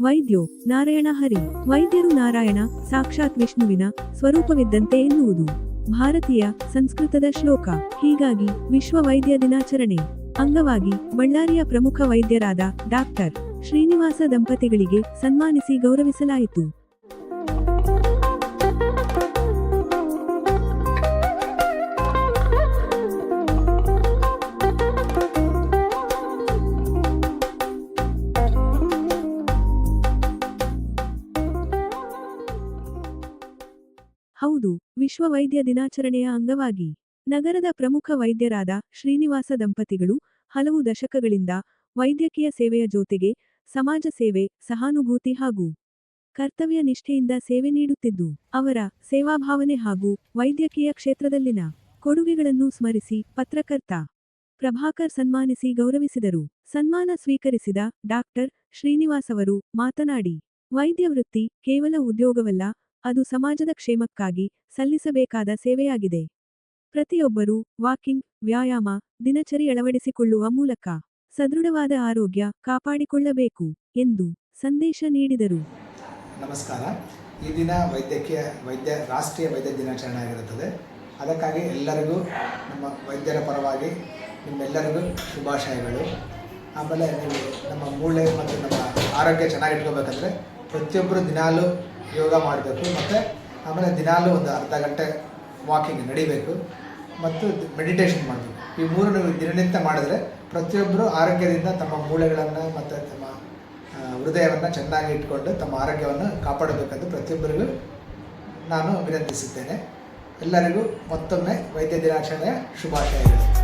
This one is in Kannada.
ವೈದ್ಯೋ, ನಾರಾಯಣ ಹರಿ, ವೈದ್ಯರು ನಾರಾಯಣ, ಸಾಕ್ಷಾತ್ ವಿಷ್ಣುವಿನ ಸ್ವರೂಪವಿದ್ದಂತೆ ಎನ್ನುವುದು. ಭಾರತೀಯ ಸಂಸ್ಕೃತದ ಶ್ಲೋಕ. ಹೀಗಾಗಿ, ವಿಶ್ವ ವೈದ್ಯ ದಿನಾಚರಣೆ. ಅಂಗವಾಗಿ, ಬಳ್ಳಾರಿಯ ಪ್ರಮುಖ ವೈದ್ಯರಾದ ಡಾಕ್ಟರ್ ಶ್ರೀನಿವಾಸ ದಂಪತಿಗಳಿಗೆ ಸನ್ಮಾನಿಸಿ ಗೌರವಿಸಲಾಯಿತು. ಹೌದು ವಿಶ್ವ ವೈದ್ಯ ದಿನಾಚರಣೆಯ ಅಂಗವಾಗಿ. ನಗರದ ಪ್ರಮುಖ ವೈದ್ಯರಾದ ಶ್ರೀನಿವಾಸ ದಂಪತಿಗಳು ಹಲವು ದಶಕಗಳಿಂದ ವೈದ್ಯಕೀಯ ಸೇವೆಯ ಜೊತೆಗೆ ಸಮಾಜ ಸೇವೆ, ಸಹಾನುಭೂತಿ ಹಾಗೂ ಕರ್ತವ್ಯ ನಿಷ್ಠೆಯಿಂದ ಸೇವೆ ನೀಡುತ್ತಿದ್ದು, ಅವರ ಸೇವಾಭಾವನೆ ಹಾಗೂ ವೈದ್ಯಕೀಯ ಕ್ಷೇತ್ರದಲ್ಲಿನ ಕೊಡುಗೆಗಳನ್ನು ಸ್ಮರಿಸಿ ಪತ್ರಕರ್ತ ಪ್ರಭಾಕರ್ ಸನ್ಮಾನಿಸಿ ಗೌರವಿಸಿದರು. ಸನ್ಮಾನ ಸ್ವೀಕರಿಸಿದ ಡಾಕ್ಟರ್ ಶ್ರೀನಿವಾಸ್ ಅವರು ಮಾತನಾಡಿ, ವೈದ್ಯ ವೃತ್ತಿ ಕೇವಲ ಉದ್ಯೋಗವಲ್ಲ ಅದು ಸಮಾಜದ ಕ್ಷೇಮಕ್ಕಾಗಿ ಸಲ್ಲಿಸಬೇಕಾದ ಸೇವೆಯಾಗಿದೆ. ಪ್ರತಿಯೊಬ್ಬರೂ ವಾಕಿಂಗ್, ವ್ಯಾಯಾಮ, ದಿನಚರಿ ಅಳವಡಿಸಿಕೊಳ್ಳುವ ಮೂಲಕ ಸದೃಢವಾದ ಆರೋಗ್ಯ ಕಾಪಾಡಿಕೊಳ್ಳಬೇಕು ಎಂದು ಸಂದೇಶ ನೀಡಿದರು. ನಮಸ್ಕಾರ. ಈ ದಿನ ವೈದ್ಯಕೀಯ ವೈದ್ಯ ರಾಷ್ಟ್ರೀಯ ವೈದ್ಯ ದಿನಾಚರಣೆ ಆಗಿರುತ್ತದೆ. ಅದಕ್ಕಾಗಿ ಎಲ್ಲರಿಗೂ ನಮ್ಮ ವೈದ್ಯರ ಪರವಾಗಿ ನಿಮ್ಮೆಲ್ಲರಿಗೂ ಶುಭಾಶಯಗಳು. ಆಮೇಲೆ ನೀವು ನಮ್ಮ ಮೂಳೆ ಮತ್ತು ನಮ್ಮ ಆರೋಗ್ಯ ಚೆನ್ನಾಗಿಟ್ಕೋಬೇಕಂದ್ರೆ ಪ್ರತಿಯೊಬ್ಬರು ದಿನಾಲೂ ಯೋಗ ಮಾಡಬೇಕು ಮತ್ತು ಆಮೇಲೆ ದಿನಾಲೂ ಒಂದು ಅರ್ಧ ಗಂಟೆ ವಾಕಿಂಗ್ ನಡಿಬೇಕು ಮತ್ತು ಮೆಡಿಟೇಷನ್ ಮಾಡಬೇಕು. ಈ ಮೂರನ್ನು ದಿನನಿತ್ಯ ಮಾಡಿದ್ರೆ ಪ್ರತಿಯೊಬ್ಬರು ಆರೋಗ್ಯದಿಂದ ತಮ್ಮ ಮೂಳೆಗಳನ್ನು ಮತ್ತು ತಮ್ಮ ಹೃದಯವನ್ನು ಚೆನ್ನಾಗಿ ಇಟ್ಕೊಂಡು ತಮ್ಮ ಆರೋಗ್ಯವನ್ನು ಕಾಪಾಡಬೇಕೆಂದು ಪ್ರತಿಯೊಬ್ಬರಿಗೂ ನಾನು ವಿನಂತಿಸುತ್ತೇನೆ ಎಲ್ಲರಿಗೂ ಮತ್ತೊಮ್ಮೆ ವೈದ್ಯ ದಿನಾಚರಣೆಯ ಶುಭಾಶಯಗಳು.